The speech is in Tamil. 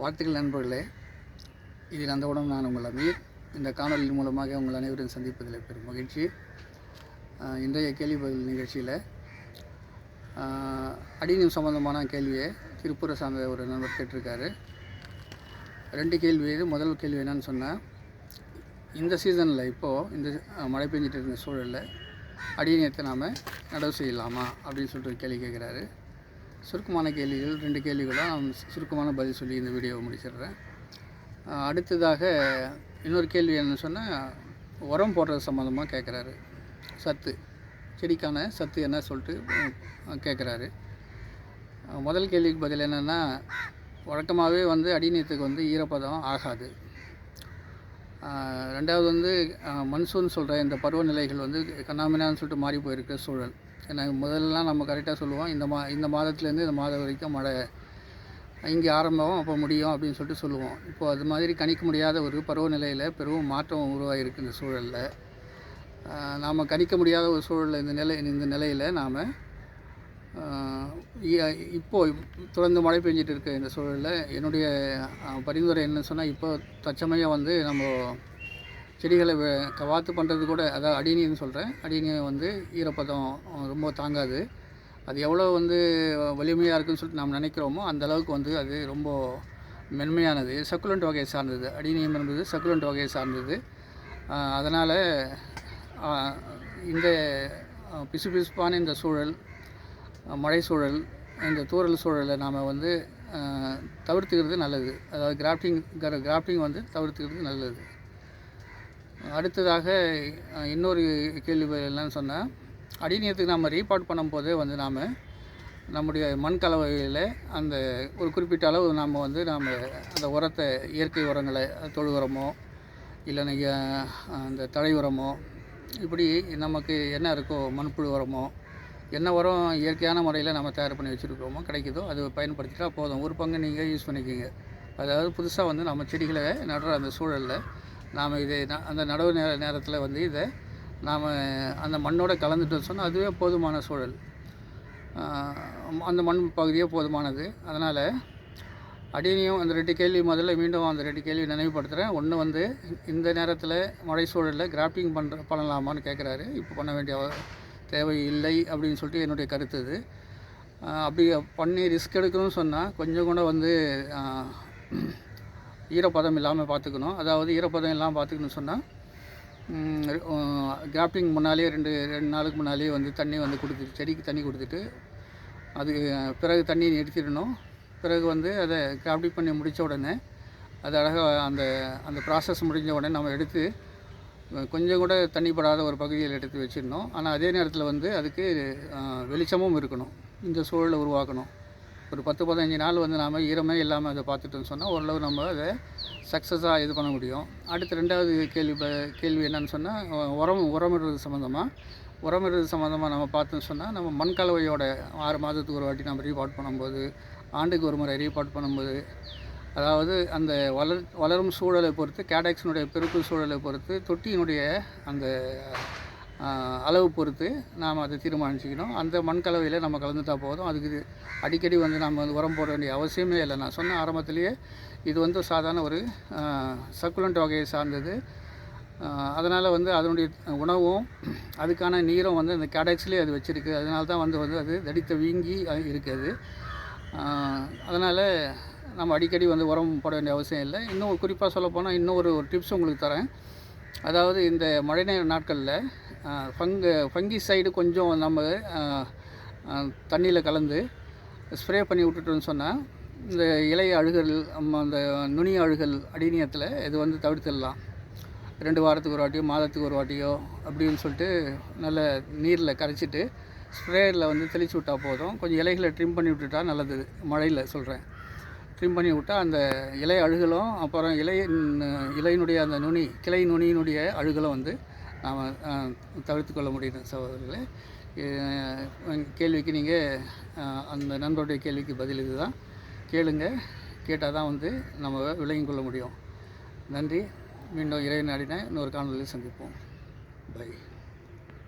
வாழ்த்துக்கள் நண்பர்களே. இதில் அந்த உடம்பு நான் உங்கள் அமீர். இந்த காணொலியின் மூலமாக உங்கள் அனைவரும் சந்திப்பதில் பெரும் மகிழ்ச்சி. இன்றைய கேள்வி பதில் நிகழ்ச்சியில் அடிநீம் சம்பந்தமான கேள்வியை திருப்பூரை சார்ந்த ஒரு நண்பர் கேட்டிருக்காரு. ரெண்டு கேள்வி இது முதல் கேள்வி என்னன்னு சொன்னால் இந்த சீசனில் இப்போது இந்த மழை பெஞ்சிட்டு இருந்த சூழலில் அடிநீரத்தை நாம் நடவு செய்யலாமா அப்படின்னு சொல்லிட்டு கேள்வி கேட்குறாரு. சுருக்கமான கேள்விகள் ரெண்டு கேள்விகளும் சுருக்கமான பதில் சொல்லி இந்த வீடியோவை முடிச்சிடுறேன். அடுத்ததாக இன்னொரு கேள்வி என்னன்னு சொன்னால் உரம் போடுறது சம்மந்தமாக கேட்குறாரு சத்து செடிக்கான சத்து என்ன சொல்லிட்டு கேட்குறாரு முதல் கேள்விக்கு பதில் என்னென்னா வழக்கமாகவே வந்து அடிநீத்துக்கு வந்து ஈரப்பதம் ஆகாது. ரெண்டாவது வந்து மன்சூன் சொல்கிற இந்த பருவநிலைகள் வந்து கண்ணாமினான்னு சொல்லிட்டு மாறி போயிருக்க சூழல். எனக்கு முதல்லலாம் நம்ம கரெக்டாக சொல்லுவோம் இந்த மா இந்த மாதத்துலேருந்து இந்த மாதம் வரைக்கும் மழை. இங்கே ஆரம்பம் அப்போ முடியும் அப்படின்னு சொல்லிட்டு சொல்லுவோம். இப்போது அது மாதிரி கணிக்க முடியாத ஒரு பருவநிலையில் பெரும் மாற்றம் உருவாகிருக்கு இந்த சூழலில். நாம் கணிக்க முடியாத ஒரு சூழலில் இந்த நிலை இந்த நிலையில் நாம் இப்போது தொடர்ந்து மழை பெஞ்சிட்டு இருக்க இந்த சூழலில் என்னுடைய பரிந்துரை என்னன்னு சொன்னால் இப்போ தற்சமயம் வந்து நம்ம செடிகளை கவாத்து பண்ணுறது கூட அதாவது அடிநீர்னு சொல்கிறேன் அடிநீர் வந்து ஈரப்பதம் ரொம்ப தாங்காது. அது எவ்வளோ வந்து வலிமையாக இருக்குன்னு சொல்லிட்டு நாம் நினைக்கிறோமோ அந்த அளவுக்கு வந்து அது ரொம்ப மென்மையானது. சக்குலண்ட் வகையை சார்ந்தது. அடினியம் என்பது சக்குலண்ட் வகையை சார்ந்தது. அதனால் இந்த அஹ், பிசுபிசுப்பான இந்த சூழல் மழை சூழல் இந்த தூறல் சூழலை நாம் வந்து தவிர்த்துக்கிறது நல்லது. அதாவது கிராஃப்டிங் கிராஃப்டிங் வந்து தவிர்த்துக்கிறது நல்லது. அடுத்ததாக இன்னொரு கேள்வி என்னன்னு சொன்னால் அடிநீரத்துக்கு நம்ம ரீபார்ட் பண்ணும்போதே வந்து நாம் நம்முடைய மண் கலவையில் அந்த ஒரு குறிப்பிட்ட அளவு நாம் வந்து நாம் அந்த உரத்தை இயற்கை உரங்களை தொழு உரமோ இல்லைன்னா நீங்கள் அந்த தழை உரமோ இப்படி நமக்கு என்ன இருக்கோ மண்புழு உரமோ என்ன உரம் இயற்கையான முறையில் நம்ம தயார் பண்ணி வச்சுருக்கோமோ கிடைக்குதோ அது பயன்படுத்திட்டால் போதும். ஒரு பங்கு நீங்கள் யூஸ் பண்ணிக்கோங்க. அதாவது புதுசாக வந்து நம்ம செடிகளை நடுற அந்த சூழலில் நாம் இதை ந- அந்த நடவு நேர நேரத்தில் வந்து இதை நாம் அந்த மண்ணோடு கலந்துட்டோம் சொன்னால் அதுவே போதுமான சூழல். அந்த மண் பகுதியே போதுமானது. அதனால் அடினியும் அந்த ரெண்டு கேள்வி முதல்ல மீண்டும் அந்த ரெண்டு கேள்வி நினைவுபடுத்துகிறேன் ஒன்று வந்து இந்த நேரத்தில் மழை சூழலில் கிராஃப்டிங் பண்ணுற பண்ணலாமான்னு கேட்குறாரு இப்போ பண்ண வேண்டிய தேவை இல்லை அப்படின்னு சொல்லிட்டு என்னுடைய கருத்து இது. அப்படி பண்ணி ரிஸ்க் எடுக்கணும்னு சொன்னால் கொஞ்சம் கூட வந்து ஈரப்பதம் இல்லாமல் பார்த்துக்கணும். அதாவது ஈரப்பதம் இல்லாமல் பார்த்துக்கணும்னு சொன்னால் கிராஃப்டிங் முன்னாலே ரெண்டு ரெண்டு நாளுக்கு முன்னாலே வந்து தண்ணி வந்து கொடுத்துட்டு செடிக்கு தண்ணி கொடுத்துட்டு அது பிறகு தண்ணி நிறுத்திடணும் பிறகு வந்து அதை கிராஃப்டிங் பண்ணி முடித்த உடனே அது அழகாக அந்த அந்த ப்ராசஸ் முடிஞ்ச உடனே நம்ம எடுத்து கொஞ்சம் கூட தண்ணி படாத ஒரு பகுதியில் எடுத்து வச்சிடணும். ஆனால் அதே நேரத்தில் வந்து அதுக்கு வெளிச்சமும் இருக்கணும். இந்த சூழலை உருவாக்கணும். ஒரு பத்து பதினஞ்சு நாள் வந்து நாம் ஈரமே இல்லாமல் அதை பார்த்துட்டோம்னு சொன்னால் ஓரளவு நம்ம அதை சக்ஸஸாக இது பண்ண முடியும். அடுத்து ரெண்டாவது கேள்வி ப- கேள்வி என்னன்னு சொன்னால் உரம் உரமிடுறது சம்மந்தமாக உரமிடுறது சம்மந்தமாக நம்ம பார்த்தோம்னு சொன்னால் நம்ம மண் கலவையோட ஆறு மாதத்துக்கு ஒரு வாட்டி நம்ம ரீபார்ட் பண்ணும்போது ஆண்டுக்கு ஒரு முறை ரீபார்ட் பண்ணும்போது அதாவது அந்த வளர் வளரும் சூழலை பொறுத்து கேடாக்ஸினுடைய பெருக்கு சூழலை பொறுத்து தொட்டியினுடைய அந்த அளவு பொறுத்து நாம் அதை தீர்மானிச்சுக்கணும். அந்த மண் கலவையில் நம்ம கலந்துட்டா போதும். அதுக்கு அடிக்கடி வந்து நம்ம வந்து உரம் போட வேண்டிய அவசியமே இல்லை. நான் சொன்ன ஆரம்பத்திலேயே இது வந்து சாதாரண ஒரு சக்குலண்ட் வகையை சார்ந்தது. அதனால் வந்து அதனுடைய உணவும் அதுக்கான நீரும் வந்து அந்த கேடாக்ஸ்லேயே அது வச்சுருக்கு. அதனால தான் வந்து வந்து அது தடித்த வீங்கி இருக்குது. அதனால் நம்ம அடிக்கடி வந்து உரம் போட வேண்டிய அவசியம் இல்லை. இன்னும் குறிப்பாக சொல்லப்போனால் இன்னும் ஒரு ஒரு டிப்ஸ் உங்களுக்கு தரேன். அதாவது இந்த மழை நேர நாட்களில் ஃபங்கு ஃபங்கி சைடு கொஞ்சம் நம்ம தண்ணியில் கலந்து ஸ்ப்ரே பண்ணி விட்டுட்டோம்னு சொன்னால் இந்த இலை அழுகல் அந்த நுனி அழுகல் அடிநியத்தில் இது வந்து தவிர்த்திடலாம். ரெண்டு வாரத்துக்கு ஒரு வாட்டியோ மாதத்துக்கு ஒரு வாட்டியோ அப்படின்னு சொல்லிட்டு நல்ல நீரில் கரைச்சிட்டு ஸ்ப்ரேயரில் வந்து தெளித்து விட்டால் போதும். கொஞ்சம் இலைகளை ட்ரிம் பண்ணி விட்டுட்டா நல்லது மழையில் சொல்கிறேன் ட்ரிம் பண்ணி விட்டால் அந்த இலை அழுகலும் அப்புறம் இலை இலையினுடைய அந்த நுனி கிளை நுனியினுடைய அழுகலும் வந்து நாம் தவிர்த்து கொள்ள முடியும் சகோதரர்களே. கேள்விக்கு நீங்கள் அந்த நண்பருடைய கேள்விக்கு பதில் இதுதான். கேளுங்க. கேட்டால் தான் வந்து நம்ம விளங்கிக் கொள்ள முடியும். நன்றி. மீண்டும் இறைவன் நாடின இன்னொரு காணொலியில் சந்திப்போம். பை.